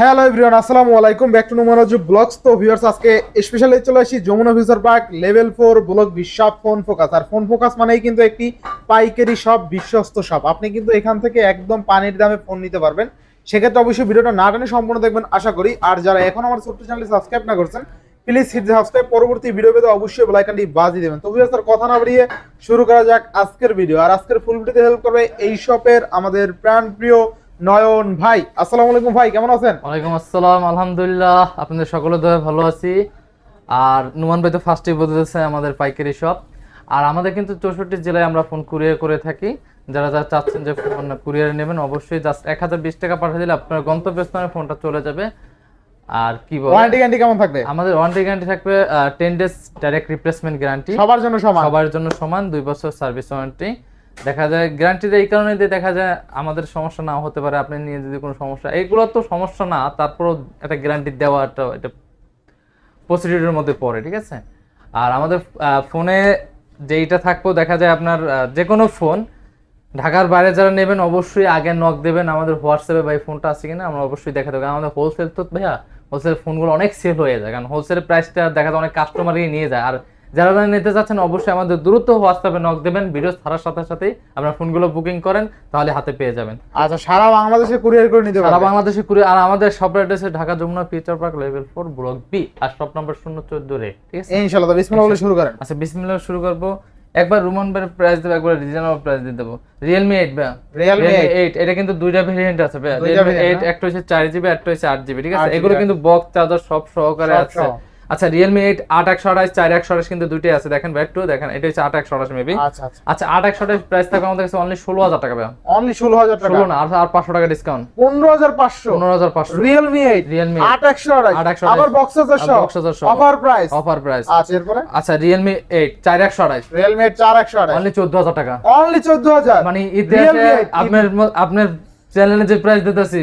Hello everyone আসসালামু আলাইকুম। Back to নোমারাজু blogs তো ভিউয়ার্স আজকে স্পেশালি চলে আসি Jamuna future park level four block bishop phone focus আর ফোন ফোকাস মানেই কিন্তু একটি পাইকারি শপ বিশ্বস্ত শপ আপনি কিন্তু এখান থেকে একদম পানির দামে ফোন নিতে পারবেন। সেক্ষেত্রে অবশ্যই ভিডিওটা না টানে সম্পূর্ণ দেখবেন, আশা করি। আর যারা এখন আমার ছোট্ট চ্যানেল সাবস্ক্রাইব না করছেন প্লিজ হিট সাবস্ক্রাইব পরবর্তী ভিডিও পেতে অবশ্যই বেল আইকনটি বাজিয়ে দেবেন। তো ভিউয়ার্স আর কথা না বাড়িয়ে শুরু করা যাক আজকের ভিডিও আর আজকের ফুল ভিডিওতে হেল্প করবে এই শপের আমাদের প্রাণ প্রিয় নয়ন ভাই আসসালামু আলাইকুম ভাই কেমন আছেন? ওয়ালাইকুম আসসালাম আলহামদুলিল্লাহ আপনাদের সকলের দয়া ভালো আছি। আর নুমান ভাই তো ফার্স্টে বলতেছে আমাদের পাইকারি শপ আর আমাদের কিন্তু চৌষট্টি জেলায় আমরা ফোন কুরিয়ার করে থাকি। যারা যারা চাচ্ছেন যে ফোন কুরিয়ারে নেবেন অবশ্যই জাস্ট এক হাজার বিশ টাকা পাঠিয়ে দিলে আপনার গন্তব্যস্থানে ফোনটা চলে যাবে। আর কি বলে? ওয়ারেন্টি গ্যারান্টি কেমন থাকবে? আমাদের ওয়ারেন্টি গ্যারান্টি থাকবে ten days direct replacement guarantee সবার জন্য সমান? সবার জন্য সমান দুই বছর সার্ভিস ওয়ারেন্টি দেখা যায় গ্যারান্টিতে এই কারণে দেখা যায় আমাদের সমস্যা নাও হতে পারে, আপনি নিয়ে যদি কোনো সমস্যা এইগুলো তো সমস্যা না, তারপরও একটা গ্যারান্টি দেওয়া একটা এটা প্রসিডিউরের মধ্যে পড়ে, ঠিক আছে? আর আমাদের ফোনে যেইটা থাকব, দেখা যায় আপনার যে কোনো ফোন ঢাকার বাইরে যারা নেবেন অবশ্যই আগে নক দেবেন, আমাদের হোয়াটসঅ্যাপে ভাই ফোনটা আছে কিনা, আমরা অবশ্যই দেখা দেবো। আমাদের হোলসেল তো ভাইয়া হোলসেল ফোনগুলো অনেক সেল হয়ে যায়, কারণ হোলসেলের প্রাইসটা দেখা যায় অনেক কাস্টমারই নিয়ে যায়। আর যারা যারা নিতে চাচ্ছেন অবশ্যই আমাদের দ্রুত হোয়াটসঅ্যাপে নক দেবেন ভিডিও ছাড়ার সাথে সাথেই আপনার ফোনগুলো বুকিং করেন তাহলে হাতে পেয়ে যাবেন। আচ্ছা সারা বাংলাদেশে কুরিয়ার করে নিতে সারা বাংলাদেশে কুড়ি আর আমাদের shop address Dhaka Jamuna future park level four block B আর শপ নাম্বার শূন্য চোদ্দ রে ঠিক আছে? ইনশাআল্লাহ বিসমিল্লাহ বলে শুরু করেন। আচ্ছা বিসমিল্লাহ শুরু করব। একবার রুমন বের প্রাইস দেবো একবার রিজনেবল প্রাইস দিয়ে দেবো। রিয়েলমি এইট ভাই Realme এইট এটা কিন্তু দুইটা ভেরিয়েন্ট আছে ভাই রিয়েলমি এইট একটা হচ্ছে চার জিবি একটা হচ্ছে আট জিবি ঠিক আছে? এগুলো কিন্তু বক্স চার্জার সব সহকারে আছে। আচ্ছা রিয়েলমি এইট আট একশো আঠাশ চার একশো আঠাশ কিন্তু দুইটাই আছে। দেখেন ব্যাক টু দেখেন এটা হচ্ছে আট একশো আঠাশ মেবি আচ্ছা আচ্ছা। আচ্ছা আট একশো আঠাশ প্রাইস থাকবে আমাদের কাছে অনলি ষোলো হাজার টাকা ভাই অনলি ষোলো হাজার টাকা? ষোলো না আর পাঁচশো টাকা ডিসকাউন্ট পনেরো হাজার পাঁচশো? পনেরো হাজার পাঁচশো। রিয়েলমি এইট রিয়েলমি আট একশো আড়াই 828 আবার বক্স হাজার সহ হাজার। অফার প্রাইস অফার প্রাইস আচ্ছা এরপরে? আচ্ছা রিয়েলমি এইট চার একশো আঠাশ। রিয়েলমি এইট চার একশো আড়াই অনলি চোদ্দ হাজার টাকা। অনলি চোদ্দ হাজার? মানে ইতিহাসে আপনার আপনার চ্যানেলে যে প্রাইস দিতেছি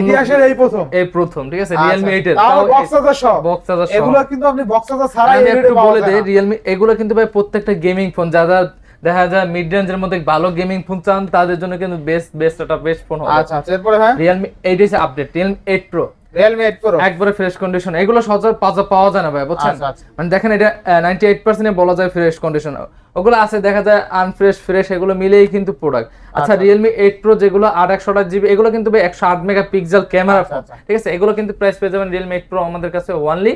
ইতিহাসের এই প্রথম। এই প্রথম ঠিক আছে? আচ্ছা, রিয়েলমি এইট এর। তাও বক্স হাজার সহ বক্স হাজার এগুলো কিন্তু আপনি বক্স ছাড়াই একটু বলে দেই। রিয়েলমি এগুলো কিন্তু ভাই প্রত্যেকটা গেমিং ফোন যারা দেখা যায় মিড রেঞ্জের মধ্যে ভালো গেমিং ফোন চান তাদের জন্য কিন্তু বেস্ট বেস্ট একটা বেস্ট ফোন হবে। আচ্ছা আচ্ছা এরপরে হ্যাঁ রিয়েলমি এইট এর update Realme eight pro Realme eight pro. একবারে ফ্রেশ কন্ডিশন এগুলো সচরাচর পাওয়া পাওয়া যায় না ভাই বুঝছেন? আচ্ছা, আচ্ছা। মানে দেখেন এটা নাইনটি এইট পার্সেন্ট বলা যায় ফ্রেশ কন্ডিশন ওগুলো আছে দেখা যায় আনফ্রেশ ফ্রেশ এগুলো মিলেই কিন্তু প্রোডাক্ট আচ্ছা যেগুলো জিবি এগুলো কিন্তু ভাই আট মেগা পিক্সেল ক্যামেরা। ঠিক আছে? এগুলো কিন্তু প্রাইস পেয়ে যাবেন রিয়েলমি এইট প্রো আমাদের কাছে ওয়ানলি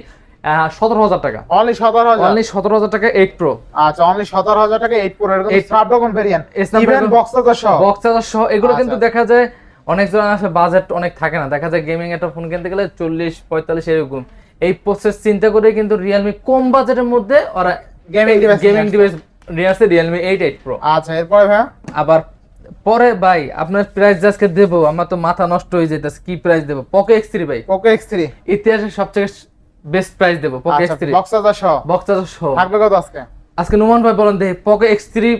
সতেরো হাজার টাকা। অনলি সতেরো হাজার? অনলি সতেরো হাজার টাকা এইট প্রো আচ্ছা অনলি সতেরো হাজার টাকা এইট প্রো এরকম 8 স্ন্যাপড্রাগন ভেরিয়েন্ট বক্স হাজার সহ। বক্স চার্জার সহ এগুলো। কিন্তু দেখা যায় অনেক জন আছে বাজেট অনেক থাকে না। দেখা যায় গেমিং একটা ফোন কিনতে গেলে চল্লিশ পঁয়তাল্লিশ এরকম। এই প্রসেস চিন্তা করে কিন্তু রিয়েলমি কম বাজেটের মধ্যে ওরা গেমিং ডিভাইস নিয়ে আসছে। রিয়েলমি এইট এইট প্রো আচ্ছা এরপরে ভাইয়া? আবার পরে ভাই আপনার প্রাইস আজকে দেবো আমার তো মাথা নষ্ট হয়ে যেতেছে কি প্রাইস দেবো? পকে এক্স থ্রি ভাই। পকে এক্স থ্রি ইতিহাসের সবথেকে বেস্ট প্রাইস দেবো পকে এক্স থ্রি বক্স হাজার সহ বক্স সহ থাকবে কত আজকে? আজকে নুমান ভাই বলেন দেখি পকে এক্স থ্রি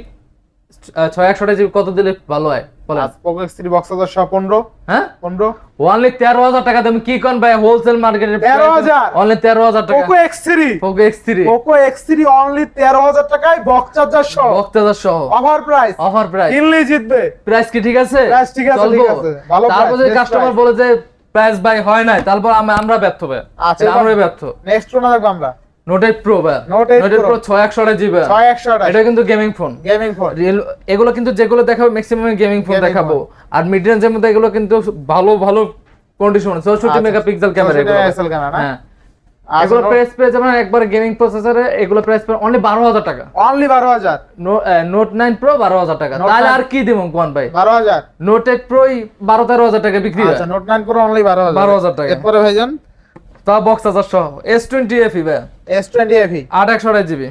ছয় একশো জিবি কত দিলে ভালো হয়? বলেন। পোকো এক্স থ্রি বক্স হাজার সহ পনেরো। হ্যাঁ? পনেরো। অনলি তেরো হাজার টাকা তুমি কি কন ভাই? হোলসেল মার্কেটের 13,000? অনলি তেরো হাজার টাকা। Poco X three Poco X three Poco X three only তেরো হাজার টাকায় বক্স চার্জার সহ। সহ। অফার প্রাইস অফার প্রাইস কিনলেই জিতবে। প্রাইস কি ঠিক আছে? ঠিক আছে, চলবো? ঠিক আছে। ভালো তারপর যদি কাস্টমার বলে যে প্রাইস বাই হয় নাই তারপর আমরা ব্যর্থ ভাই। আচ্ছা, আমরাই ব্যর্থ। নেক্সট দেখব আমরা। Note eight pro 8 note eight pro ছয় একশো জিবি ছয় একশো এটা কিন্তু গেমিং ফোন গেমিং ফোন এগুলো কিন্তু যেগুলো দেখাবো ম্যাক্সিমাম গেমিং ফোন দেখাবো। আর মিড রেঞ্জের মধ্যে এগুলো কিন্তু ভালো ভালো কন্ডিশন চৌষট্টি মেগাপিক্সেল ক্যামেরা 64 megapixel camera না? হ্যাঁ। আচ্ছা, এগুলো প্রাইস পেয়ে যাবেন একবার গেমিং প্রসেসরে এগুলো প্রাইস পেয়ে অনলি বারো হাজার টাকা। অনলি বারো হাজার। নোট নাইন প্রো বারো হাজার টাকা। তাহলে আর কি দিব কোন ভাই? বারো হাজার। নোট এইট প্রোই বারো তেরো হাজার টাকা বিক্রি নোট নাইন প্রো অনলি বারো হাজার। 12,000 টাকা। এরপরে ভাইজান? তা বক্স হাজার সহ। এস টোয়েন্টি এফ ভাই। এস টোয়েন্টি এফি আট একশো আড়াই জিবি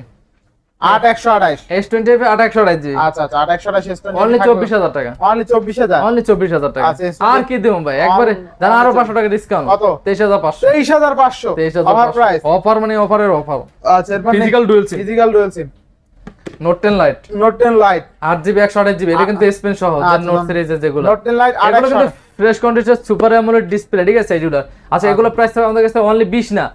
আট একশো আঠাইশ এস টোয়েন্টি এফ আট একশো আড়াই জিবি আচ্ছা আচ্ছা আট একশো আঠাইশ এস অনলি চব্বিশ হাজার টাকা। অনলি চব্বিশ হাজার। অনলি চব্বিশ হাজার টাকা। আচ্ছা, আর কি দেবো ভাই? একবারে জানা আরও পাঁচশো টাকা ডিসকাউন্ট কত? তেইশ হাজার পাঁচশো। তেইশ হাজার পাঁচশো। তেইশ অফার হাজার প্রাইস অফার মানে অফারের অফার আচ্ছা এরপর Physical dual SIM। Physical dual SIM note ten lite note lite আট জিবি একশো আঠাশ জিবি এটা কিন্তু স্পেন সহ আচ্ছা, নোট সিরিজের যেগুলো। নোট লাইট আট একশো কিন্তু fresh condition super AMOLED display ঠিক আছে এগুলো আচ্ছা এগুলো প্রাইস থাকবে আমাদের কাছে অনলি বিশ না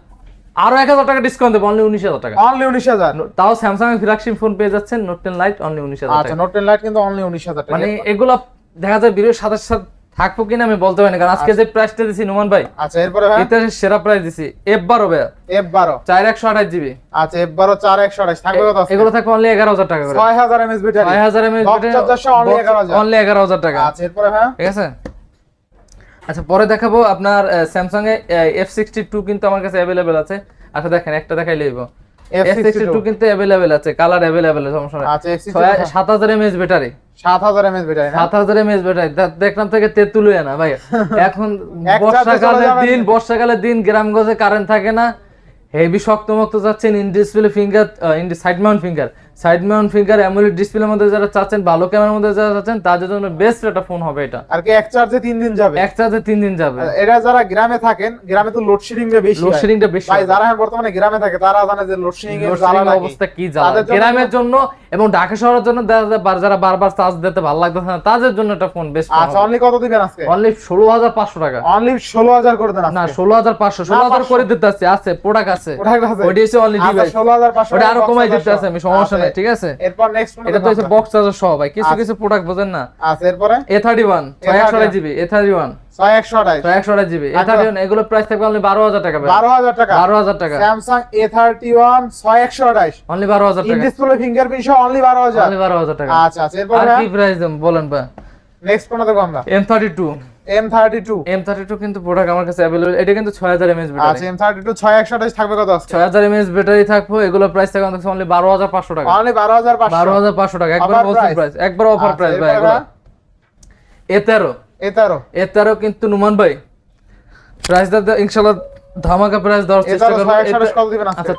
আরও এক হাজার টাকা ডিসকাউন্ট দেবো অনলি উনিশ হাজার টাকা। অনলি উনিশ হাজার। তাও স্যামসাং ফ্ল্যাগশিপ ফোন পেয়ে যাচ্ছেন নোট টেন লাইট অনলি উনিশ হাজার আচ্ছা নোট টেন লাইট কিন্তু অনলি উনিশ হাজার টাকা। মানে এগুলো দেখা যায় ভিডিওর সাথে সাথে থাকব কিনা আমি বলতে পারি না কারণ আজকে যে প্রাইসটা দিছি নুমান ভাই আচ্ছা এরপরে ভাই? ইতিহাসের সেরা প্রাইস দিছি এফ বারো ভাইয়া। এফ বারো চার একশো আঠাশ জিবি আচ্ছা এফ বারো চার একশো আঠাশ থাকবে কত? এগুলো থাকবে অনলি এগারো হাজার টাকা করে। ছয় হাজার এমএস ব্যাটারি ছয় হাজার এগারো হাজার। অনলি এগারো হাজার টাকা। আচ্ছা এরপরে ভাই ঠিক আছে? আচ্ছা পরে দেখাবো আপনার Samsung A F sixty two কিন্তু আমার কাছে অ্যাভেলেবেল আছে। আচ্ছা দেখেন একটা দেখাই লইব। এফ সিক্সটি টু F62 কিন্তু অ্যাভেলেবেল আছে কালার অ্যাভেলেবেল সমস্যা নেই। আচ্ছা এফ সাত হাজার এমএচ ব্যাটারি। সাত হাজার এমএস ব্যাটারি সাত হাজার এমএচ ব্যাটারি। দেখলাম থেকে তেতুলিয়া না ভাই। এখন বর্ষাকালের দিন বর্ষাকালের দিন গ্রামগঞ্জে কারেন্ট থাকে না। হেভি শক্ত মতো যাচ্ছেন in display finger in side mount finger side mount finger AMOLED ডিসপ্লের মধ্যে যারা চাচ্ছেন ভালো ক্যামেরার মধ্যে যারা চাচ্ছেন তাদের জন্য বেস্ট একটা ফোন হবে এটা। আর কি এক চার্জে তিন দিন যাবে। এক চার্জে তিন দিন যাবে। এটা যারা গ্রামে থাকেন গ্রামে তো লোডশেডিং টা বেশি। লোডশেডিংটা বেশি ভাই যারা এখন বর্তমানে গ্রামে থাকে তারা জানে যে লোডশেডিং এর জ্বালা লাগে। অবস্থা কি জ্বালা। গ্রামের জন্য এবং ঢাকা শহরের জন্য যারা বারবার চার্জ দিতে ভালো লাগতেছে না তাদের জন্য একটা ফোন বেস্ট আচ্ছা অনলি কত দিবেন আজকে? অনলি ষোলো হাজার পাঁচশো টাকা। অনলি ষোলো হাজার করে দেন না আজকে ষোলো হাজার পাঁচশো ষোলো হাজার করে দিতে আছে আছে। প্রোডাক্ট আছে। হচ্ছে অনলি আচ্ছা ডিভাইস ওটা আরও কমাই দিতে আছে আমি সমস্যা নাই ঠিক আছে? এরপর নেক্সট এটা তো হচ্ছে বক্স চার্জার সহ ভাই। কিছু কিছু প্রোডাক্ট বোঝেন না। আচ্ছা এরপরে? এ থার্টি ওয়ান ছয় একশো আঠাশ জিবি এ থার্টি ওয়ান ছয় একশো আঠাশ ছয় একশো আঠাশ জিবি এ থার্টি ওয়ান এগুলো প্রাইস থাকবে অনলি বারো হাজার টাকা বারো হাজার টাকা। বারো হাজার টাকা। ছয় একশো আঠাশ অনলি বারো হাজার ইন টাকা ডিসপ্লে ফিঙ্গারপ্রিন্ট সহ অনলি বারো হাজার। অনলি বারো হাজার টাকা। আচ্ছা আচ্ছা এরপর? আর কি প্রাইস বলেন ভাই? নেক্সট কোনটা দেখব আমরা? M thirty two M thirty two M thirty two কিন্তু প্রোডাক্ট আমার কাছে অ্যাভেলেবল এটা কিন্তু ছয় হাজার এমএস আচ্ছা ব্যাটারি ছয় একশো আঠাশ থাকবে কত আজকে? ছয় হাজার এমএস ব্যাটারি থাকব এগুলো প্রাইস থাকবে আমাদের অনলি বারো হাজার পাঁচশো টাকা। অনলি বারো হাজার বারো পাঁচশো হাজার পাঁচশো টাকা একবার প্রাইস একবার অফার আচ্ছা, প্রাইস ভাই এগুলো। কিন্তু নুমান ভাই প্রাইস দা ইনশাল্লাহ ধামাকা প্রাইস দেওয়ার চেষ্টা করব। আচ্ছা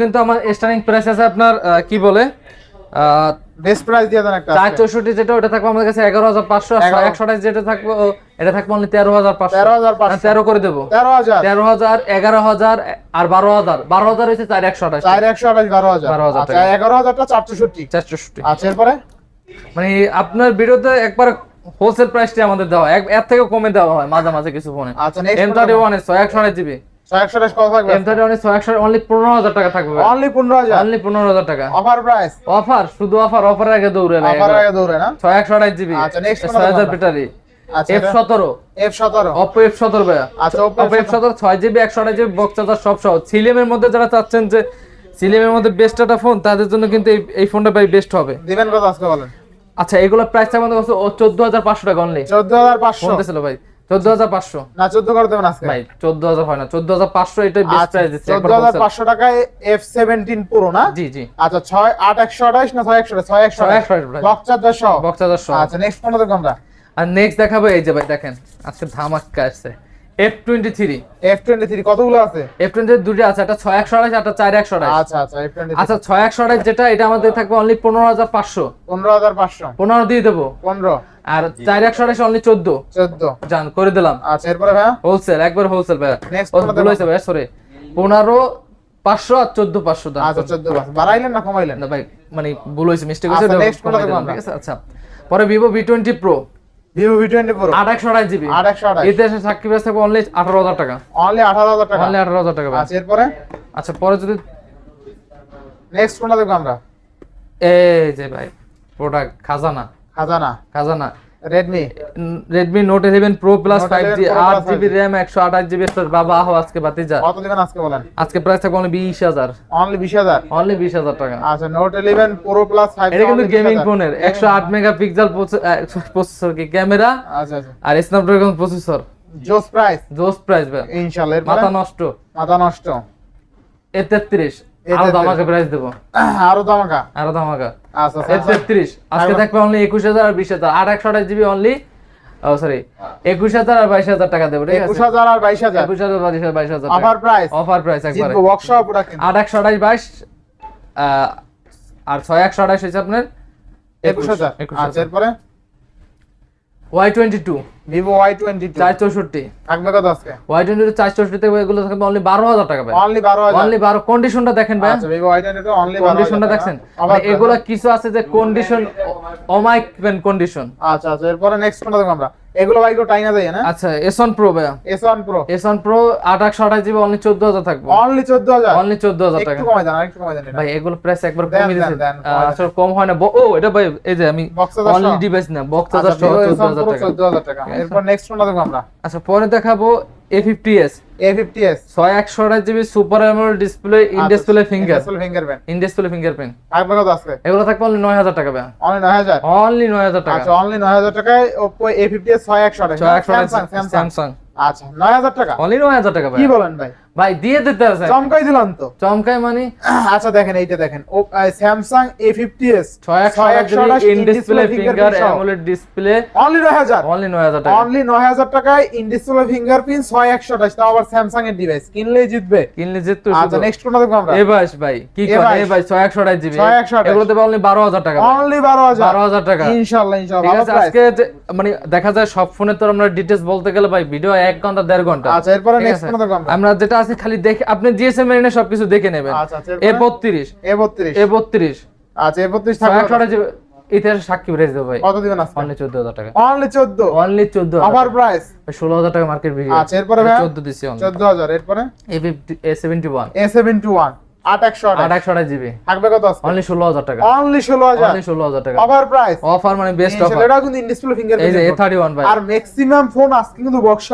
কিন্তু আমার স্টার্টিং প্রাইস আছে আপনার কি বলে? বেস্ট প্রাইস দিয়ে দেন একটা চার আজকে। চৌষট্টি যেটা ওটা থাকবে আমাদের কাছে এগারো হাজার পাঁচশো এগারো। একশো আঠাশ যেটা থাকবে এটা থাকবে অনলি তেরো হাজার পাঁচশো। তেরো হাজার পাঁচশো। না, তেরো করে দেবো। তেরো হাজার। তেরো হাজার এগারো হাজার আর বারো হাজার। বারো হাজার হচ্ছে চার একশো আঠাশ চার একশো আঠাশ বারো হাজার। বারো হাজার আচ্ছা চৌষট্টি। চার চৌষট্টি। আচ্ছা এরপরে? মানে আপনার ভিডিওতে একবার হোলসেল প্রাইসটি আমাদের দেওয়া হয়। এর থেকে কমে দেওয়া হয় মাঝে মাঝে কিছু ফোনে আচ্ছা নেক্সট এম থার্টি ওয়ান ছয় একশো আঠাশ জিবি ছয় একশো আঠাশ কত থাকবে? এম থার্টি ওয়ান ছয় একশো অনলি পনেরো হাজার টাকা থাকবে অনলি টাকা। অফার প্রাইস অফার শুধু অফার অফার আগে দৌড়ে ভাই অফার আগে দৌড়ে না? জিবি আচ্ছা? ব্যাটারি আচ্ছা ভাইয়া। আচ্ছা Oppo বক্স চার্জার সব সহ। সিলিমের মধ্যে যারা চাচ্ছেন যে সিলিমের মধ্যে বেস্ট একটা ফোন তাদের জন্য কিন্তু এই- ফোনটা ভাই বেস্ট হবে। দিবেন কত আজকে বলেন? আচ্ছা এগুলো প্রাইস আমাদের কাছে চোদ্দ হাজার পাঁচশো টাকা অনলি চোদ্দ হাজার পাঁচশো। ফোন ভাই। 14500 না 14 করে হয় না 14500 এটাই টাকায় না? জি জি। আচ্ছা 6 8128 না বক্স নেক্সট আমরা। আর নেক্সট দেখাবো এই যে ভাই দেখেন আজকে ধামাক্কা আছে F23 F23 কতগুলো আছে? F23 দুটো আছে একটা 6128 একটা 4128 আচ্ছা আচ্ছা F23 আচ্ছা 6128 যেটা এটা আমাদের থাকবে অনলি 15500 15500 15 দিয়ে দেব। 15 আর 4128 অনলি 14 14 জান করে দিলাম। আচ্ছা এরপরে ভাই হোলসেল একবার হোলসেল ভাই নেক্সট কত হইছে ভাই সরি 15 500 আর 14500 দাম আচ্ছা 14 বাড়াইলেন না কমাইলেন? না ভাই মানে ভুল হয়েছে মিস্টেক হয়েছে নেক্সট কোনটা দেখব আমরা। আচ্ছা। পরে Vivo V20 Pro Vivo V twenty pro আট একশো আঠাশ জিবি। আট একশো আঠাশ। ইতিহাসে সাক্ষী বেস থাকবে অনলি আঠারো হাজার টাকা। অনলি আঠারো হাজার টাকা। অনলি আঠারো হাজার টাকা আচ্ছা এরপরে? আচ্ছা পরে যদি নেক্সট কোনটা দেখব আমরা? এই যে ভাই প্রোডাক্ট খাজানা। খাজানা। খাজানা। Redmi Redmi note eleven pro plus Note five 11 G Pro আট plus জিবি 5G র্যাম একশো আঠাশ জিবি বাবা আহো আজকে বাতি যা কত দিবেন আজকে বলেন? আজকে প্রাইস থাকবে অনলি বিশ হাজার। অনলি বিশ হাজার? অনলি বিশ হাজার টাকা। আচ্ছা note eleven pro plus five এটা কিন্তু গেমিং ফোনের একশো আট মেগাপিক্সেল প্রসেসর কি? ক্যামেরা আচ্ছা আচ্ছা। আর স্ন্যাপড্রাগন প্রসেসর জোস প্রাইস জোস প্রাইস ইনশাআল্লাহ মাথা নষ্ট। মাথা নষ্ট। এ তেত্রিশ। A33 আরও ধামাকা প্রাইস দেবো। আরও আরও ধামাকা। আচ্ছা আচ্ছা তেত্রিশ আজকে থাকবে অনলি একুশ হাজার আর বিশ হাজার। আট একশো আঠাশ জিবি অনলি ও সরি একুশ হাজার আর বাইশ হাজার টাকা দেবো ঠিক একুশ হাজার আর বাইশ হাজার? একুশ হাজার বাইশ হাজার বাইশ হাজার অফার প্রাইস অফার প্রাইস একবারে। ওয়ার্কশপ আট একশো আঠাশ বাইশ আর ছয় একশো আঠাশ হয়েছে আপনার। একুশ হাজার। একুশ আচ্ছা Y twenty two Vivo Y twenty চার চৌষট্টি থাকবে কত আজকে? ওয়াই টোয়েন্টি চার চৌষট্টি থেকে এগুলো থাকবে অনলি বারো হাজার টাকা ভাই। অনলি বারো অনলি বারো। কন্ডিশনটা দেখেন ভাই। আচ্ছা ভিভো ওয়াই টোয়েন্টি অনলি কন্ডিশনটা দেখছেন? মানে এগুলা কিছু আছে যে কন্ডিশন অমাইক কন্ডিশন আচ্ছা আচ্ছা এরপরে নেক্সট কোনটা দেখব আমরা? এগুলো ভাই টাই না যায় না? আচ্ছা একশো আঠাশ জিবি অনলি চোদ্দ হাজার থাকবে। অনলি চোদ্দ হাজার? অনলি চোদ্দ হাজার টাকা। একটু কমাই দেন আরেকটু কমাই দেন ভাই এগুলো প্রাইস একবার কমিয়ে দিয়েছে। আসলে কম হয় না। ও এটা ভাই এই যে আমি অনলি ডিভাইস না বক্স আচ্ছা, হাজার সহ Vivo চোদ্দ S1 হাজার Pro টাকা। 14,000 টাকা। এরপর নেক্সট কোনটা দেখব আমরা। আচ্ছা পরে দেখাবো A fifty S A fifty S ছয় একশো আঠাশ GB super AMOLED display in আচ্ছা, display finger fingerprint in display fingerprint থাকবে কত আছে এগুলো থাকবে অনলি নয় হাজার টাকা ভাই অনলি নয় হাজার? অনলি নয় হাজার টাকা। আচ্ছা অনলি নয় হাজার টাকায় ওপো এ ফিফটি এস ছয় একশো একশো স্যামসাং স্যামসাং আচ্ছা নয় হাজার টাকা? অনলি নয় হাজার টাকা ভাই। কি বলেন ভাই? ভাই দিয়ে দিতে আছে চমকাই দিলাম তো। চমকায় মানে? আচ্ছা দেখেন এইটা দেখেন। ও স্যামসাং এ ফিফটি এস ছয় একশো আঠাশ in display finger AMOLED display only নয় হাজার। অনলি নয় হাজার টাকা। অনলি নয় হাজার টাকায় ইন ডিসপ্লে ফিঙ্গারপ্রিন্ট ছয় একশো আঠাশ তাও আবার স্যামসাং এর ডিভাইস কিনলেই জিতবে। কিনলে তো আচ্ছা নেক্সট কোনটা দেখব আমরা? এ ভাইস ভাই কি করে ভাই। এ ভাই ছয় একশো আঠাশ জিবি। 6128 এগুলো দেবে অনলি বারো হাজার টাকা অনলি বারো হাজার। বারো হাজার টাকা। ইনশাল্লাহ ঠিক ইনশাল্লাহ ভালো আছে আজকে মানে দেখা যায় সব ফোনে তো আমরা ডিটেলস বলতে গেলে ভাই ভিডিও এক ঘণ্টা দেড় ঘণ্টা। আচ্ছা এরপরে নেক্সট? কোনটা দেখব আমরা? যেটা আছে খালি দেখে আপনি জিএসএম এর সবকিছু দেখে নেবেন। আচ্ছা আচ্ছা এ বত্রিশ। এ বত্রিশ। এ বত্রিশ। আচ্ছা এ বত্রিশ ছয় থাকবে। একশো আঠাশ জিবি ইতিহাসে সাক্ষী বেড়ে দেবো ভাই। কত দিবেন আজকে? অনলি চোদ্দ হাজার টাকা। অনলি অফার প্রাইস টাকা। মার্কেট আচ্ছা এরপরে ভাই এরপরে? আর ম্যাক্সিমাম ফোন আজকে কিন্তু বক্স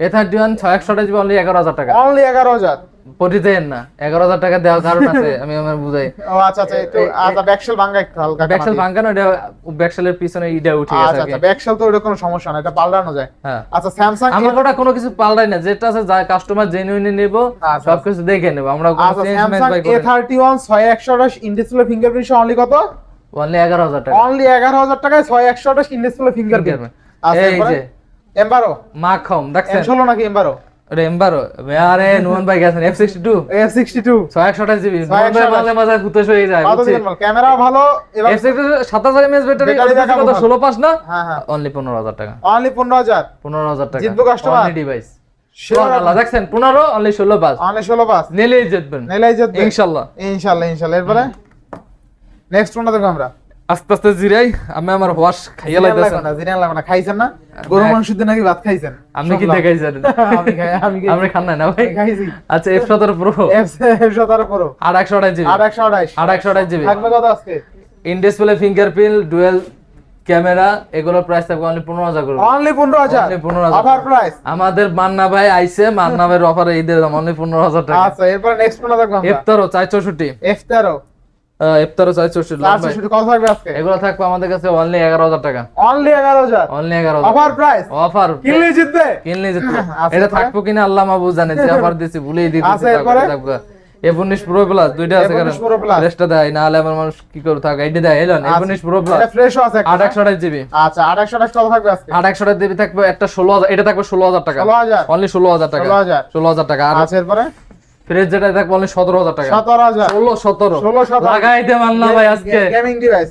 এ থার্টি ওয়ান ছয় একশো আঠাশ অনলি এগারো হাজার টাকা। অনলি এগারো হাজার? পটি দেন না এগারো হাজার টাকা দেওয়ার কারণ আছে আমি আমার বুঝাই। ও আচ্ছা আচ্ছা একটু আচ্ছা ব্যাকশেল ভাঙা একটু হালকা ব্যাকসেল ভাঙ্গানো এটা ব্যাকসেলের পিছনে ইটা উঠে গেছে আচ্ছা আচ্ছা ব্যাকশেল তো ওটা কোনো সমস্যা না এটা পাল্টানো যায়। হ্যাঁ। আচ্ছা স্যামসাং আমরা ওটা কোনো কিছু পাল্টাই না যেটা আছে যা কাস্টমার জেনুইনলি নেব আচ্ছা। সবকিছু দেখে নেব আমরা কোনো আচ্ছা চেঞ্জ স্যামসাং বাই করি থার্টি ওয়ান ছয় একশো আঠাশ ইনডিসপ্লে ফিঙ্গারপ্রিন্ট অনলি কত? অনলি এগারো হাজার টাকা। অনলি এগারো হাজার টাকায় ছয় একশো আঠাশ ইনডিসপ্লে ফিঙ্গারপ্রিন্ট আচ্ছা এই যে এমবারো মাখম দেখছেন এম ষোলো নাকি এমবারো ওটা এমবারো আরে নুমান ভাই গেছেন F sixty two F sixty two ছয় একশো আঠাশ। জিবি 128 মাঝে মাঝে হুতোষ হয়ে যায় ক্যামেরা ভালো সিক্সটি সাতাশ হাজার এমএস ব্যাটারি কত ভালো। ষোলো পাঁচ না? হ্যাঁ হ্যাঁ। অনলি পনেরো হাজার টাকা। অনলি পনেরো হাজার। পনেরো হাজার টাকা। জিতবো? ডিভাইস দেখছেন পনেরো অনলি অনলি নিলেই জিতবেন। নেলাই জিতবে ইনশাল্লাহ। ইনশাল্লাহ ইনশাল্লাহ। এরপরে? নেক্সট দেখব আমরা? আস্তে আস্তে জিরাই আমি আমার ওয়াশ খাইয়া লাগবে না, জিরান লাগবে না। খাইছেন না? গরু মাংস দিয়ে নাকি ভাত খাইছেন? আপনি কি শুনলাম। দেখাইছেন? আমি খাই আমি খাই- আপনি খান না না ভাই? খাইছি। আচ্ছা এফ সতেরো প্রো এফ সতেরো প্রো আট একশো আঠাশ জিবি। আট একশো আঠাশ। আট একশো আঠাশ জিবি। থাকবে কত আজকে? In display fingerprint dual camera এগুলোর প্রাইস থাকবে অনলি পনেরো হাজার করে। অনলি পনেরো হাজার? Only 15,000 অফার প্রাইস আমাদের মান্না ভাই আইছে মান্না ভাইয়ের অফারে ঈদের দাম অনলি পনেরো হাজার টাকা। আচ্ছা এরপরে নেক্সট কোনটা দেখব আমরা এফতারো চার চৌষট্টি। এফ চৌষট্টি চারশো কত থাকবে আজকে? এগুলো থাকবে আমাদের কাছে অনলি এগারো হাজার টাকা। অনলি এগারো হাজার? অনলি এগারো অফার প্রাইস অফার কিনলে জিতবে? কিনলে আচ্ছা, এটা? থাকব কিনা আল্লাহ মাহবুব জানে যে অফার দিছি ভুলেই দিতে আচ্ছা, এরপরে? এ উনিশ প্রো প্লাস দুইটা আছে কারণ। A19 রেস্টটা দেয় না হলে আমার মানুষ কি করে থাকে এইটা দেয় এলেন এ উনিশ প্রো প্লাস এটা ফ্রেশ আছে একটা, আট একশো আঠাশ জিবি আচ্ছা আট একশো আঠাশ কত থাকবে আজকে? আট একশো আঠাশ জিবি থাকবে একটা ষোলো হাজার এটা থাকবে ষোলো হাজার টাকা। ষোলো হাজার। অনলি ষোলো হাজার টাকা। ষোলো হাজার। ষোলো হাজার টাকা। আর আচ্ছা এরপরে? ফ্রেশ যেটা দেখ বলেন সতেরো হাজার টাকা। সতেরো হাজার। ষোলো সতেরো। ষোলো সতেরো। লাগাইতে মান্না ভাই আজকে। গেমিং ডিভাইস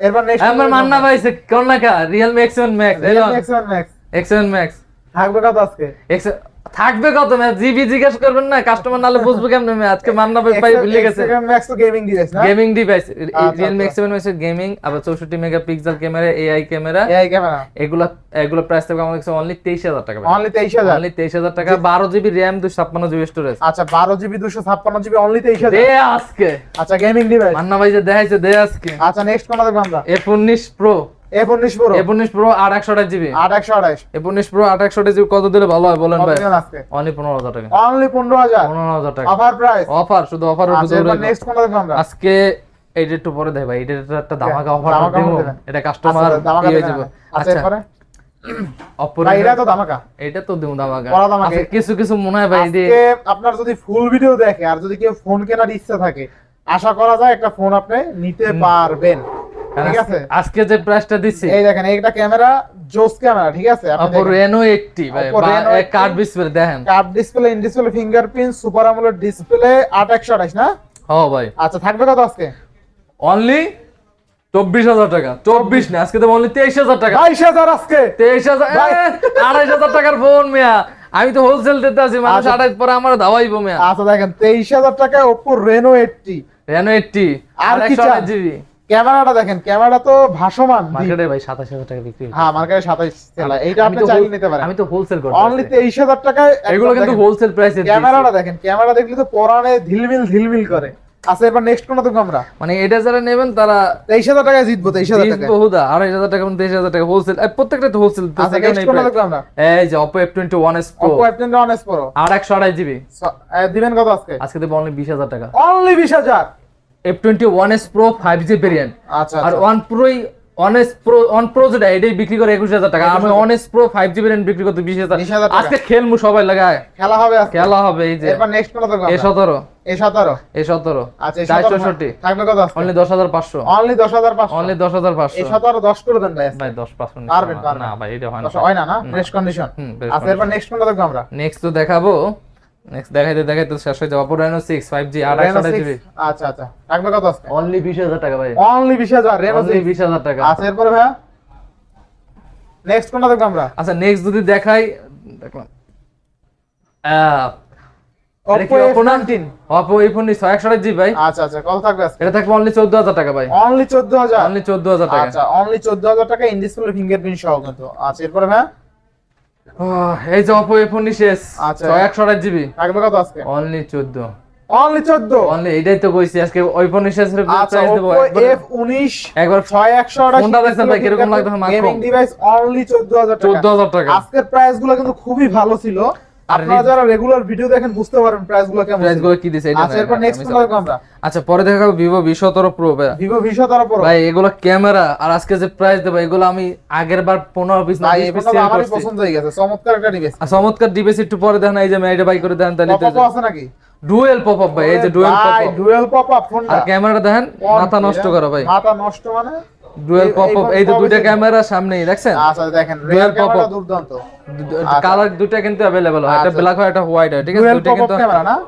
এরপর নেক্সট আমার মান্না ভাই সে কোন না কা Realme X Max max X one max X seven max থাকবে কত আজকে? এক্স থাকবে কত ম্যাচ জিবি জিজ্ঞেস করবেন না কাস্টমার নালে বুঝব কেমনে ম্যাচ আজকে মান্না ভাই পাই ভুলে গেছে। ম্যাক্স তো গেমিং ডিভাইস না? গেমিং ডিভাইস Realme X7 ওয়াইস গেমিং আবার 64 megapixel camera AI camera AI camera এগুলো এগুলো প্রাইস থাকবে আমাদের কাছে অনলি 23000 টাকা অনলি 23000 অনলি 23000 টাকা 12 জিবি র‍্যাম 256 জিবি স্টোরেজ আচ্ছা 12 জিবি 256 জিবি অনলি 23000 দে আজকে। আচ্ছা গেমিং ডিভাইস মান্না ভাই যে দেখাইছে দে আজকে। আচ্ছা নেক্সট কোন দেখব আমরা? এ19 প্রো কত দিলে ভালো হয় বলেন টাকা। অনলি টাকা। অফার অফার অফার কাস্টমার ধামাকা এটা তো ধামাকা। কিছু কিছু মনে হয় ভাই আপনার যদি ফুল ভিডিও দেখে আর যদি কেউ ফোন কেনার ইচ্ছা থাকে আশা করা যায় একটা ফোন আপনি নিতে পারবেন। ঠিক আছে? আজকে যে প্রাইসটা দিচ্ছি এই দেখেন এইটা ক্যামেরা জোস ক্যামেরা ঠিক আছে? রেনো 80 ভাই Oppo Reno 80 কার্ড ডিসপ্লে দেখেন। Curve display in display fingerprint super AMOLED display 8128 না? ও ভাই। আচ্ছা থাকবে কত আজকে? অনলি চব্বিশ হাজার টাকা। চব্বিশ না আজকে তো অনলি তেইশ হাজার টাকা। 22000 আজকে? তেইশ হাজার। আড়াইশ হাজার টাকার ফোন মিয়া। আমি তো হোলসেল দিতে আছি মানুষ আচ্ছা। আড়াইশ পরে আমার ধাওয়াইবো মিয়া। আচ্ছা দেখেন 23000 টাকায় Oppo Reno 80 রেনো এইটটি আর কি জিবি ক্যামেরাটা দেখেন ক্যামেরা তো ভাসমান মার্কেটে ভাই সাতাশ হাজার টাকা বিক্রি হচ্ছে। হ্যাঁ মার্কেটে সাতাইশ সেলা এইটা আপনি চাইলে নিতে পারেন। আমি তো হোলসেল করি অনলি তেইশ হাজার টাকায় এগুলো কিন্তু। হোলসেল প্রাইসে ক্যামেরাটা দেখেন ক্যামেরা দেখলে তো পরানে ঝিলমিল ঝিলমিল করে। আচ্ছা এবার নেক্সট কোনটা দেখব আমরা। মানে এটা যারা নেবেন তারা তেইশ হাজার টাকায় জিতবো তেইশ হাজার টাকায়। বহুদা আড়াই হাজার টাকা তেইশ হাজার টাকা হোলসেল প্রত্যেকটা তো হোলসেল আচ্ছা নেক্সট কোনটা দেখব আমরা। এই যে twenty one S pro Oppo F10 One S Pro আর একশো আড়াই জিবি দিবেন কত আজকে? আজকে দেবো অনলি বিশ হাজার টাকা। অনলি বিশ হাজার? F twenty one S pro five G variant আচ্ছা আর ওয়ান প্রোই এস প্রো ওয়ান প্রো যেটা এটাই বিক্রি করে একুশ হাজার টাকা। আমি S pro five G variant বিক্রি করতে বিশ হাজার 20,000 টাকা। আজকে খেলমু সবাই লাগায়। খেলা হবে খেলা হবে এই যে। এরপর নেক্সট দেখব এ সতেরো। এ সতেরো? এ সতেরো। আচ্ছা এ চার 17 চৌষট্টি। থাকবে কত অনলি দশ হাজার পাঁচশো। অনলি দশ হাজার পাঁচশো। অনলি দশ হাজার পাঁচশো। এই সতেরো দশ করে দেন ভাই। ভাই দশ পাঁচশো পারবেন। না ভাই এটা হয় না। হয় না না? ফ্রেশ কন্ডিশন আচ্ছা এরপর নেক্সট কোনটা দেখব আমরা। নেক্সট তো দেখাবো। নেক্সট দেখাইতে দেখাইতে শেষ হয়ে যাবে। Oppo Reno six five G আট একশো Reno 6 জিবি আচ্ছা আচ্ছা। থাকবে কত আজকে? অনলি বিশ হাজার টাকা ভাই। অনলি বিশ হাজার রেনো অনলি বিশ হাজার টাকা। আচ্ছা এরপরে ভাইয়া? নেক্সট কোনটা দেখব আমরা? আচ্ছা নেক্সট যদি দেখাই দেখলাম। Oppo Oppo না? F19 অপো এই ফোন ছয় জি ভাই। আচ্ছা আচ্ছা কত থাকবে আজকে? এটা থাকবে অনলি চোদ্দ হাজার টাকা ভাই। অনলি চোদ্দ হাজার? অনলি চোদ্দ হাজার টাকা। আচ্ছা অনলি চোদ্দ হাজার টাকা ইন ডিসপ্লে ফিঙ্গারপ্রিন্ট সহ কিন্তু। আচ্ছা এরপরে ওহ, এই যে অপো এ ফোন শেষ। আচ্ছা। একশো একশো জিবি। থাকবে কত আজকে? অনলি চোদ্দ। অনলি এটাই তো কইছি আজকে ওই ফোন শেষ আচ্ছা প্রাইস দেবো। F19 একবার ছয় একশো ফোনটা দেখছেন ভাই, কীরকম লাগতেছে মাত্র? গেমিং ডিভাইস অনলি চোদ্দ হাজার চোদ্দ টাকা। আজকের প্রাইসগুলো কিন্তু খুবই ভালো ছিল। আপনারা যারা রেগুলার ভিডিও দেখেন বুঝতে পারেন কেমন কি দিছে? আচ্ছা এরপর নেক্সট। কোনটা? আমরা আচ্ছা পরে দেখাবো ভিভো বি সতেরো প্রো ভাই। ভিভো ভি সতেরো প্রো ভাই এগুলো ক্যামেরা আর আজকে যে প্রাইস দেবো এগুলো আমি আগের বার পনেরো পিস না ভাই 20 এই piece ফোনটা sell আমারই করছি। পছন্দ হয়ে গেছে চমৎকার একটা ডিভাইস আর চমৎকার ডিভাইস একটু পরে দেখেন এই যে আমি এটা বাই করে দেন তাহলে আছে নাকি? ডুয়েল পপ আপ ভাই এই যে dual pop up dual pop up ফোনটা আর ক্যামেরাটা দেখেন মাথা নষ্ট করো ভাই। মাথা নষ্ট মানে? ডুয়েল এই- পপ এই দুইটা ক্যামেরা সামনেই দেখছেন? আচ্ছা দেখেন রিয়েল ক্যামেরা দুর্দান্ত। আচ্ছা। কালার দুইটা কিন্তু অ্যাভেলেবল হয়। আচ্ছা। ব্ল্যাক হয় একটা হোয়াইট হয় ঠিক আছে? কিন্তু?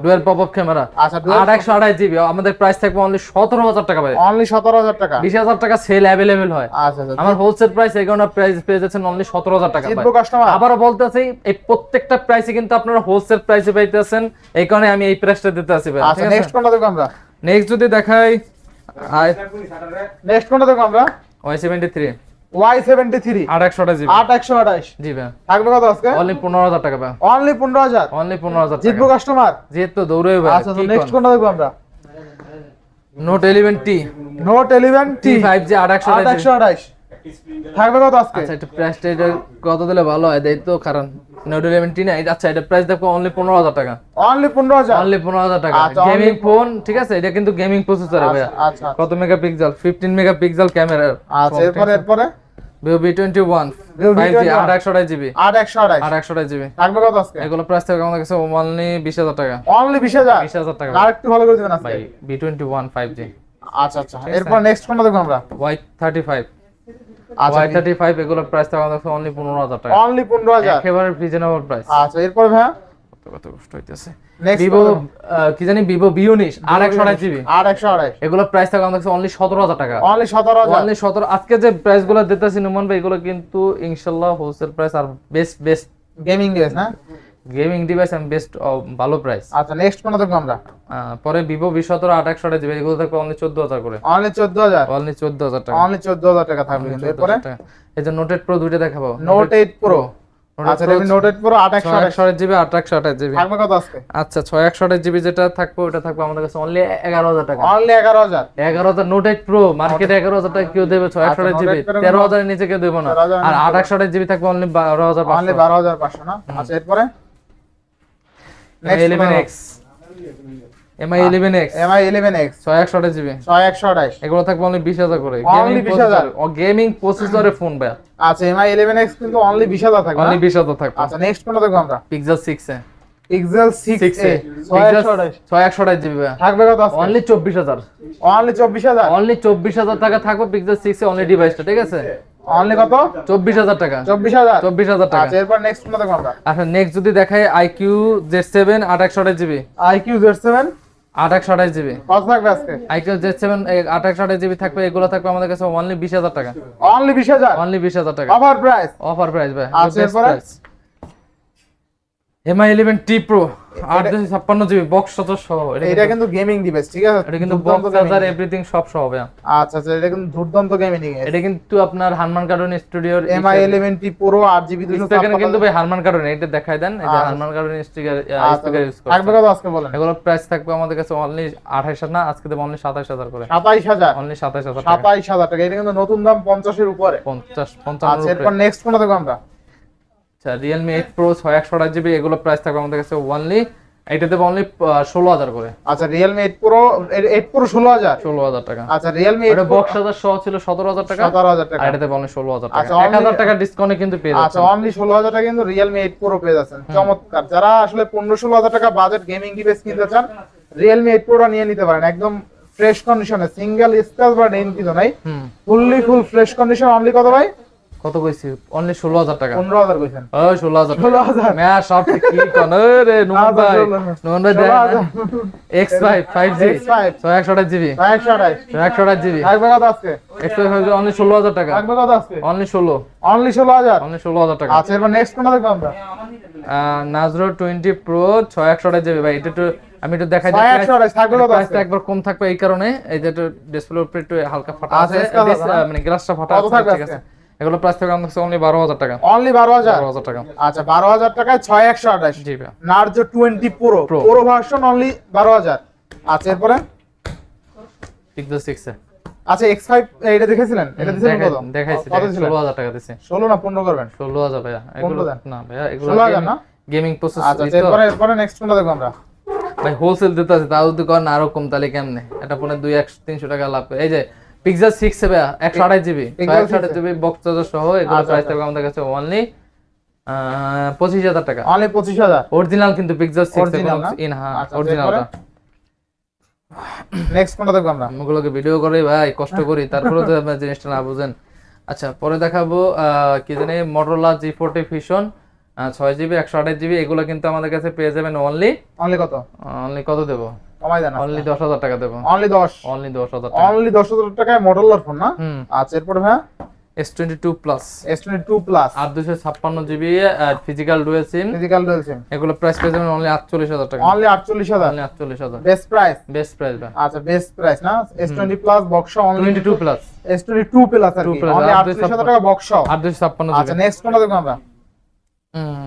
ডুয়েল পপ আপ ক্যামেরা আচ্ছা জিবি আমাদের প্রাইস থাকবে অনলি সতেরো হাজার টাকা ভাই। অনলি সতেরো হাজার টাকা? বিশ হাজার টাকা সেল অ্যাভেলেবেল হয়। আচ্ছা আচ্ছা আমার হোলসেল প্রাইস এই কারণে প্রাইস পেয়ে যাচ্ছেন অনলি সতেরো হাজার টাকা ভাই। কাস্টমার আবারও বলতেছি এই প্রত্যেকটা প্রাইসে কিন্তু আপনারা হোলসেল প্রাইসে পাইতেছেন। এই কারণে আমি এই প্রাইসটা দিতে আসি ভাই আচ্ছা নেক্সট কোনটা দেখব আমরা? নেক্সট যদি দেখাই আই নেক্সট কোনটা দেখো আমরা? Y seventy three Y seventy three আট আট একশো আঠাশ। জি ভাই। থাকবে কত আজকে? অনলি পনেরো হাজার টাকা ভাই। অনলি পনেরো হাজার? অনলি পনেরো হাজার জিতবো কাস্টমার তো দৌড়ে ভাই। আচ্ছা নেক্সট কোনটা দেখব আমরা? Note eleven T note eleven T five G আট আট একশো আঠাশ। থাকবে কত আজকে? আচ্ছা এটা প্রাইসটা এটা কত দিলে ভালো হয়? দেয় তো কারণ নোট ইলেভেন টি না। এটা- আচ্ছা এটা প্রাইস দেখো অনলি পনেরো হাজার টাকা। অনলি পনেরো হাজার? অনলি পনেরো হাজার টাকা। আচ্ছা, গেমিং ফোন ঠিক আছে? এটা কিন্তু গেমিং প্রসেসর আচ্ছা কত মেগাপিক্সেল ফিফটিন মেগাপিক্সেল ক্যামেরা আচ্ছা এরপরে এরপরে? Vivo twenty one Vivo five G V21 আট একশো আড়াই জিবি আট একশো আট একশো আড়াই জিবি থাকবে কত আজকে? এগুলো প্রাইস থাকবে আমাদের কাছে অনলি বিশ হাজার টাকা। অনলি বিশ হাজার? বিশ হাজার টাকা। আর একটু ভালো করে দিবেন ভাই V twenty one five G আচ্ছা। আচ্ছা এরপর নেক্সট কোনটা দেখব আমরা। ওয়াই থার্টি ফাইভ আচ্ছা প্রাইস অনলি টাকা। অনলি একেবারে রিজনেবল প্রাইস আচ্ছা এরপর ভাইয়া? কত কত কষ্ট হইতেছে। ভিভো কি জানি ভিভো বি উনিশ আর একশো আড়াই জিবি আর একশো আড়াই এগুলো প্রাইস আমাদের অনলি সতেরো হাজার টাকা। অনলি সতেরো হাজার? অনলি সতেরো আজকে যে প্রাইসগুলো দিতেছি নুমান ভাই এগুলো কিন্তু ইনশাল্লাহ হোলসেল প্রাইস আর বেস্ট বেস্ট গেমিং হ্যাঁ না? গেমিং ডিভাইস এন্ড বেস্ট ভালো প্রাইস আচ্ছা নেক্সট কোনটা দেখব আমরা? পরে ভিভো বি সতেরো আট একশো জিবি এগুলো থাকবে অনলি চোদ্দ হাজার করে। অনলি চোদ্দ হাজার? অনলি চোদ্দ হাজার টাকা। অনলি চোদ্দ হাজার টাকা থাকবে কিন্তু। এরপরে? এই যে নোটেড প্রো দুইটা দেখাবো। নোট এইট প্রো Note আচ্ছা Pro Redmi note eight pro GB আট একশো আঠাশ জিবি। থাকবে কত আজকে? আচ্ছা জিবি যেটা থাকবে ওটা থাকবে আমাদের কাছে অনলি এগারো হাজার টাকা। অনলি নোট প্রো মার্কেটে এগারো হাজার টাকা কেউ দেবে ছয় একশো আচ্ছা, আঠাশ জিবি 8 নিচে কেউ দেবো না। আর আট একশো আঠাশ জিবি থাকবে অনলি বারো হাজার অনলি না? আচ্ছা এরপরে? জিবি ছয় একশো আঠাশ এগুলো থাকবে অনলি করে। 20,000 গেমিং প্রসেসরে ফোন ভাই আচ্ছা কিন্তু অনলি থাকবে অনলি আচ্ছা নেক্সট কোনটা দেখব আমরা? Pixel A. Pixel A. GB ভাই থাকবে কত অনলি চব্বিশ হাজার। অনলি চব্বিশ হাজার। অনলি চব্বিশ হাজার টাকা থাকবে পিক্সেল সিক্স এ অনলি ডিভাইসটা ঠিক আছে? অনলি কত? চব্বিশ হাজার টাকা। চব্বিশ হাজার? চব্বিশ হাজার টাকা। আচ্ছা এরপর নেক্সট কোনটা? দেখব আমরা আচ্ছা নেক্সট যদি দেখাই IQ Z seven GB IQ আঠাশ জিবি আইকিউ জেড সেভেন আঠাশ জিবি কত থাকবে আজকে? এগুলো থাকবে আমাদের কাছে অনলি বিশ হাজার টাকা। অনলি বিশ হাজার? অনলি বিশ হাজার টাকা। অফার প্রাইস অফার প্রাইস ভাই। আচ্ছা, এরপরে? এমআই ইলেভেন টি প্রো আট দুশো ছাপ্পান্ন জিবি বক্স সতেরো সহ এটা কিন্তু গেমিং ডিভাইস ঠিক আছে? এটা কিন্তু বক্স চার্জার। এভরিথিং সব সহ ভাইয়া। আচ্ছা আচ্ছা এটা কিন্তু দুর্দান্ত গেমিং এটা কিন্তু আপনার হারমান কার্টুন স্টুডিওর এমআই ইলেভেন টি পুরো আট জিবি দুশো এখানে কিন্তু ভাই হারমান কার্টুন এটা দেখাই দেন এটা আচ্ছা। হারমান কার্টুন স্টিকার আচ্ছা, স্পিকার ইউজ করে কত আজকে বলেন। এগুলো প্রাইস থাকবে আমাদের কাছে অনলি আঠাইশ না আজকে দেবো অনলি সাতাইশ হাজার করে। সাতাইশ হাজার। অনলি সাতাইশ হাজার টাকা। সাতাইশ হাজার টাকা এটা কিন্তু নতুন দাম পঞ্চাশের উপরে। পঞ্চাশ আচ্ছা পঞ্চান্ন এরপর নেক্সট কোনটা দেখব আমরা? আচ্ছা রিয়েলমি এইট প্রো ছয় একশো আট জিবি এগুলো প্রাইস থাকবে আমাদের কাছে অনলি এটা দেবো অনলি ষোলো হাজার করে। আচ্ছা Realme eight pro eight pro ষোলো হাজার? ষোলো হাজার টাকা। আচ্ছা রিয়েলমি এটা বক্স হাজার সহ ছিল সতেরো হাজার টাকা সতেরো হাজার টাকা। এটা দেবো অনলি ষোলো হাজার টাকা। আচ্ছা, এক হাজার টাকা ডিসকাউন্টে কিন্তু পেয়ে আচ্ছা অনলি ষোলো হাজার টাকা কিন্তু রিয়েলমি এইট প্রো পেয়ে যাচ্ছেন। চমৎকার। যারা আসলে পনেরো ষোলো হাজার টাকা বাজেট গেমিং ডিভাইস কিনতে চান রিয়েলমি এইট প্রোটা নিয়ে নিতে পারেন। একদম ফ্রেশ কন্ডিশনে সিঙ্গেল স্ক্র্যাচ বা ডেন কিছু নাই। Fully full fresh condition only কত ভাই? কত কইছি? অনলি ষোলো হাজার টাকা। পনেরো হাজার কইছেন। ও ষোলো হাজার। ষোলো হাজার। মেয়া সব কি কোন? রে নুন ভাই। নুন ভাই। X five five G X5 ছয় একশো আঠাশ জিবি ভাই একশো আঠাইশ ছয় একশো আঠাশ জিবি থাকবে কত আজকে। এক্স ফাইভ অনলি ষোলো হাজার টাকা। থাকবে কত আজকে। অনলি ষোলো। অনলি ষোলো হাজার। অনলি ষোলো হাজার টাকা। আচ্ছা এরপর নেক্সট কোনটা দেখব আমরা? নাজরো টোয়েন্টি প্রো ছয় একশো আঠাশ জিবি ভাই এটা একটু আমি একটু দেখাই কত একবার কম থাকবে এই কারণে। এই যে ডিসপ্লে উপরে একটু হালকা ফাটা আচ্ছা, আছে। আছে না? মানে গ্লাসটা ফাটা আছে ঠিক আছে। এগুলো প্রাইস থাকবে আমাদের অনলি বারো হাজার টাকা। অনলি বারো হাজার? বারো হাজার টাকা। আচ্ছা বারো হাজার টাকায় ছয় একশো আঠাশ। জি ভাই। Narzo twenty pro. Pro version only বারো হাজার। আচ্ছা এরপরে? পিক্সেল সিক্স আচ্ছা এক্স ফাইভ এটা দেখেছিলেন? এটা দিয়েছিলেন কত? দেখাইছি কত দিয়েছিলেন? ষোলো হাজার টাকা দিছে। ষোলো না পনেরো করবেন? ষোলো হাজার ভাইয়া। এগুলো না ভাইয়া এগুলো 16,000 না? গেমিং প্রসেস আচ্ছা আচ্ছা, এরপরে এরপরে নেক্সট কোনটা দেখব আমরা? ভাই হোলসেল দিতে আছে তাও যদি করেন আরও কম তাহলে কেমনে? এটা পরে দুই একশো তিনশো টাকা লাভ। এই যে পিক্সেল সিক্স ভাইয়া একশো আঠাশ জিবি Pixel একশো আঠাশ 6 জিবি বক্স চার্জার সহ এগুলো আচ্ছা, প্রাইস আচ্ছা। থাকবে আমাদের কাছে অনলি পঁচিশ হাজার টাকা। অনলি পঁচিশ হাজার? অরিজিনাল কিন্তু পিক্সেল সিক্স Original না? ইন হ্যাঁ আচ্ছা, অরিজিনালটা নেক্সট কোনটা দেখব আমরা? ওগুলোকে ভিডিও করে ভাই? কষ্ট করি তারপরে তো আপনার জিনিসটা না বুঝেন। আচ্ছা পরে দেখাবো কি জানি মোটরোলা জি ফোর্টি ফিশন ছয় জিবি একশো আঠাশ জিবি এগুলো কিন্তু আমাদের কাছে পেয়ে যাবেন অনলি অনলি কত? অনলি কত দেবো? কমাই দেন অনলি 10000 টাকা দেব। অনলি 10 অনলি 10000 টাকা। অনলি 10000 টাকায় মডেলার ফোন না? আচ্ছা এরপর ভাই S22 প্লাস S22 প্লাস আর 256 GB physical dual SIM physical dual SIM এগুলো প্রাইস পেয়ে যাবেন অনলি 48000 টাকা। Only 48000 only 48000 best price best price আচ্ছা বেস্ট প্রাইস না? S20 plus box only 22 plus S22 plus আর কি। অনলি টাকা বক্স আর 256 জিবি নেক্সট কোনটা দেখব আমরা। হুম।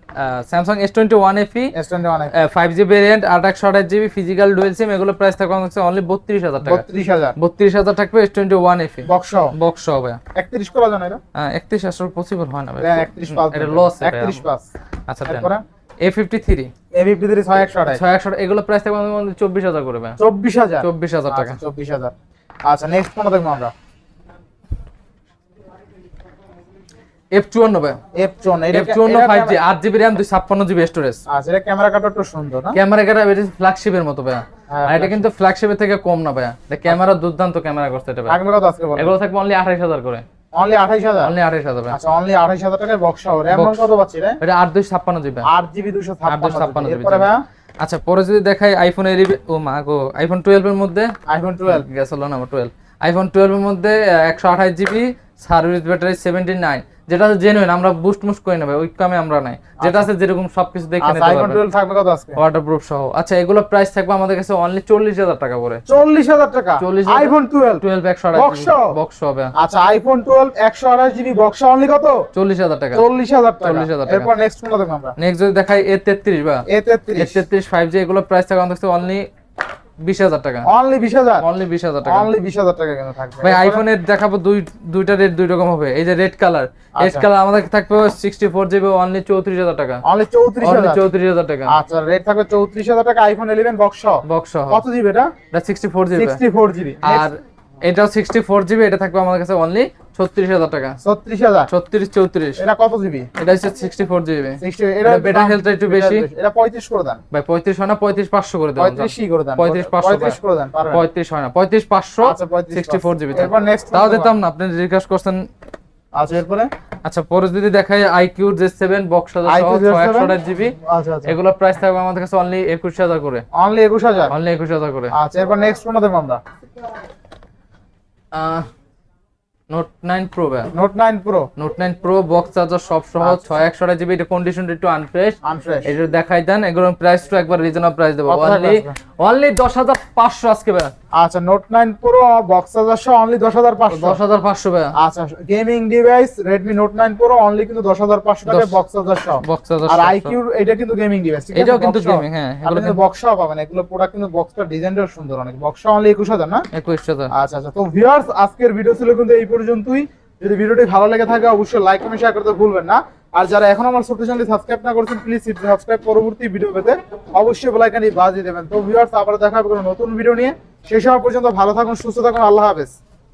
Samsung S twenty one FE S twenty one five G variant আট একশো আঠাশ জিবি ফিজিক্যাল ডুয়েল সিম এগুলো প্রাইস থাকবে অনলি বত্রিশ হাজার টাকা। বত্রিশ হাজার। বত্রিশ হাজার থাকবে S twenty one FE box box হবে একত্রিশ করা জানো এটা? একত্রিশ আসলে পসিবল হয় না পাঁচ এটা লস একত্রিশ পাঁচ। আচ্ছা এরপরে? A fifty three A fifty three ছয় একশো আঠাশ। ছয় একশো এগুলো প্রাইস থাকবে চব্বিশ হাজার করে ভাই চব্বিশ হাজার? চব্বিশ হাজার টাকা। আচ্ছা, চব্বিশ হাজার। আচ্ছা নেক্সট কোনটা দেখব আমরা? এফ চুয়ান্ন এফ চোন এফ চুয়ান্ন ফাইভ জি আট জিবি র্যাম দুই ছাপ্পান্ন জিবি স্টোরেজ আচ্ছা এটা ক্যামেরা কার্ডটা একটু সুন্দর না? ক্যামেরা ক্যামেরা এটা ফ্ল্যাগশিপের মতো ভাই হ্যাঁ, আর এটা কিন্তু ফ্ল্যাগশিপের থেকে কম না ক্যামেরা দুর্দান্ত ক্যামেরা করছে এটা ভাই থাকবে কত আজকে এগুলো থাকবে অনলি আঠাইশ হাজার করে। অনলি আঠাইশ হাজার? অনলি আচ্ছা অনলি টাকায় বক্স হবে র্যাম কত পাচ্ছি রে? এটা আট দুই ছাপ্পান্ন জিবি জিবি এরপরে ভাইয়া? আচ্ছা পরে যদি দেখাই আইফোন এর ও মা গো আইফোন টুয়েলভ এর মধ্যে আইফোন টুয়েলভ গেছিল না টুয়েলভ আইফোন টুয়েলভ এর মধ্যে একশো আঠাশ GB service battery seventy nine যেটা আছে জেনুইন আমরা বুস্ট মুস্ট করে নেবে ওই কামে আমরা নাই। যেটা আছে যেরকম সবকিছু দেখে আচ্ছা নিতে আইফোন পারবেন। থাকবে কত আজকে? ওয়াটারপ্রুফ সহ। আচ্ছা এগুলো প্রাইস থাকবে আমাদের কাছে অনলি চল্লিশ হাজার টাকা করে। চল্লিশ হাজার টাকা? 40,000 আইফোন টুয়েলভ টুয়েলভ একশো আঠাশ বক্স হবে আচ্ছা আইফোন টুয়েলভ একশো আঠাশ জিবি বক্স অনলি কত? চল্লিশ হাজার টাকা। চল্লিশ হাজার টাকা। 40,000 টাকা। এরপর নেক্সট কোনটা দেখব আমরা? নেক্সট যদি দেখাই এ তেত্রিশ বা? এ এ তেত্রিশ তেত্রিশ ফাইভ জি এগুলো প্রাইস থাকবে আমাদের কাছে অনলি বিশ হাজার টাকা। অনলি বিশ হাজার? অনলি বিশ হাজার টাকা। অনলি বিশ হাজার টাকা কিন্তু থাকবে? ভাই আইফোনের দেখাবো দুই দুইটা রেট দুই রকম হবে। এই যে রেড কালার রেড। কালার আমাদের থাকবে সিক্সটি ফোর জিবি অনলি চৌত্রিশ হাজার টাকা। অনলি চৌত্রিশ অনলি হাজার চৌত্রিশ হাজার টাকা। আচ্ছা রেট থাকবে চৌত্রিশ হাজার টাকা আইফোন ইলেভেন বক্স বক্স সহ। কত জিবি এটা? এটা sixty four GB sixty four GB আর এটাও সিক্সটি ফোর জিবি এটা থাকবে আমাদের কাছে অনলি ছত্রিশ হাজার টাকা। ছত্রিশ হাজার? ছত্রিশ চৌত্রিশ। এটা কত জিবি এটা হচ্ছে সিক্সটি ফোর জিবি এটা এটা better একটু বেশি। এটা পঁয়ত্রিশ করে দেন। ভাই পঁয়ত্রিশ হয় না পঁয়ত্রিশ পাঁচশো করে পঁয়ত্রিশ করে দেন। পঁয়ত্রিশ পাঁচশো করে। দেন পারবেন পঁয়ত্রিশ হয় না পঁয়ত্রিশ পাঁচশো আচ্ছা, সিক্সটি ফোর জিবি নেক্সট তাও দিতাম না আপনি করছেন। আচ্ছা এরপরে? আচ্ছা পরে যদি দেখাই IQ Z seven box IQ হাজার Z7 একশো জিবি এগুলো প্রাইস থাকবে আমাদের কাছে অনলি একুশ হাজার করে। অনলি একুশ হাজার? অনলি একুশ হাজার করে। আচ্ছা এরপর নেক্সট কোনটা দেবো আমরা। নোট নাইন প্রো ভাই। Note nine pro note nine pro box charger সব সহ। ছয় একশো জিবি এটা কন্ডিশন একটু আনফ্রেশ আনফ্রেশ এটা দেখাই দেন এগুলো প্রাইস তো একবার রিজনেবল প্রাইস দেবো। অনলি অনলি আজকে ভাই। আচ্ছা note nine pro box charger সহ অনলি দশ হাজার পাঁচশো। দশ হাজার পাঁচশো আচ্ছা gaming device Redmi note nine pro only কিন্তু দশ হাজার পাঁচশো টাকা বক্স চার্জার সহ। বক্স চার্জার আর আইকিউ এটা কিন্তু গেমিং ডিভাইস এটাও কিন্তু গেমিং হ্যাঁ, এগুলো কিন্তু বক্স সহ পাবেন। এগুলো প্রোডাক্ট কিন্তু বক্সটা ডিজাইনটাও সুন্দর অনেক। বক্স অনলি একুশ হাজার না? একুশ হাজার। আচ্ছা আচ্ছা তো ভিউয়ার্স আজকের ভিডিও ছিল কিন্তু এই পর্যন্তই। যদি ভিডিওটি ভালো লেগে থাকে, অবশ্যই লাইক কমেন্ট শেয়ার করতে ভুলবেন না। আর যারা এখন আমার ছোট চ্যানেল সাবস্ক্রাইব না করেছেন প্লিজ সাবস্ক্রাইব পরবর্তী ভিডিও পেতে অবশ্যই বেলাইকানি বাজিয়ে দেবেন। তো ভিউয়ার্স আবার দেখা হবে নতুন ভিডিও নিয়ে। সেই সময় পর্যন্ত ভালো থাকুন, সুস্থ থাকুন, আল্লাহ হাফেজ।